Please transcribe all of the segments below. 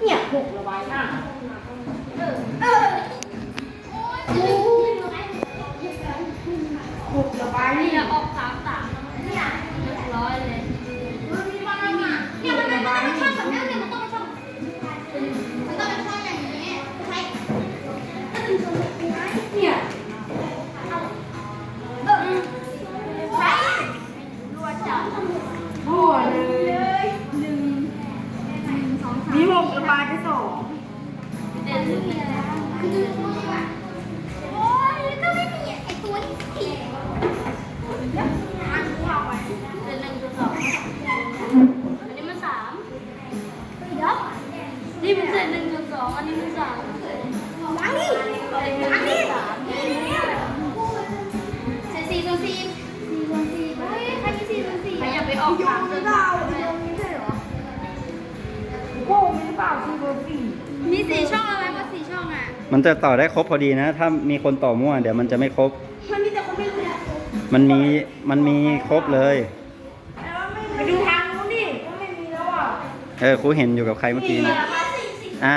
เนี่ยหกระบายหน้าเออโอ้หกระบายนี่นี่จะออกสามสามเนี่ยเรียบร้อยเลยเนี่ยมันมันต้องไป็นช่องแบบนี้เนี่ยมันต้องไป็นช่องมันต้องไป็นช่องอย่างนี้ใช่ นี่มันเศษหนึ่งจุดสองอันนี้มันสามวางนี่วางนี่นี่นี่เศษสี่ส่วนสี่สี่ส่วนสี่เฮ้ยใครมีสี่ส่วนสี่อย่าไปออกยสามนส่วนเปล่าสามโยนไม่ใช่เหรอโก้ไม่เปล่าคือเบอร์สี่ มีสี่ช่องอะไรมาสี่ช่องอะ มันจะต่อได้ครบพอดีนะ ถ้ามีคนต่อมั่วเดี๋ยวมันจะไม่ครบ มันมีแต่คนไม่รู้นะมันมีมันมีครบเลยไปดูทางนู้นดิก็ไม่มีแล้วอะ เออครูเห็นอยู่กับใครเมื่อกี้นะสี่สี่อ่า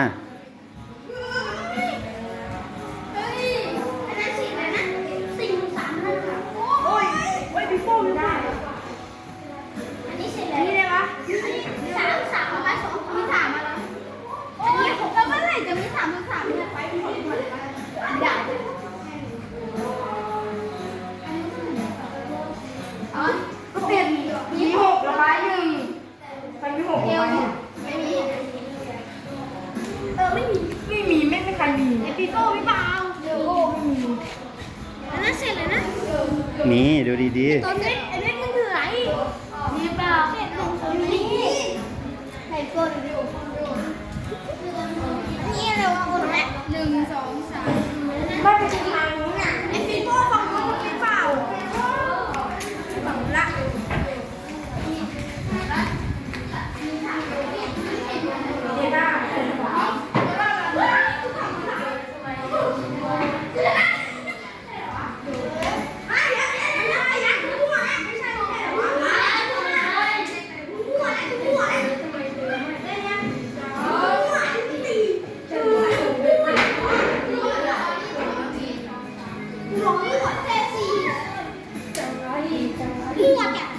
มีดูดีตอนนี้ไอ้เล็กมันเหนื่อยมีเปล่าเสร็จหนึ่งคนนี้ไหนโก้ดูนี่อะไรวะคนแรกหนึ่งสองสามไม่ไปดูทางนู้นอะไอปีโป้ฟังรู้หรือเปล่าฝั่งละเร้อยหัวเศษสี่ร้อยหัวแก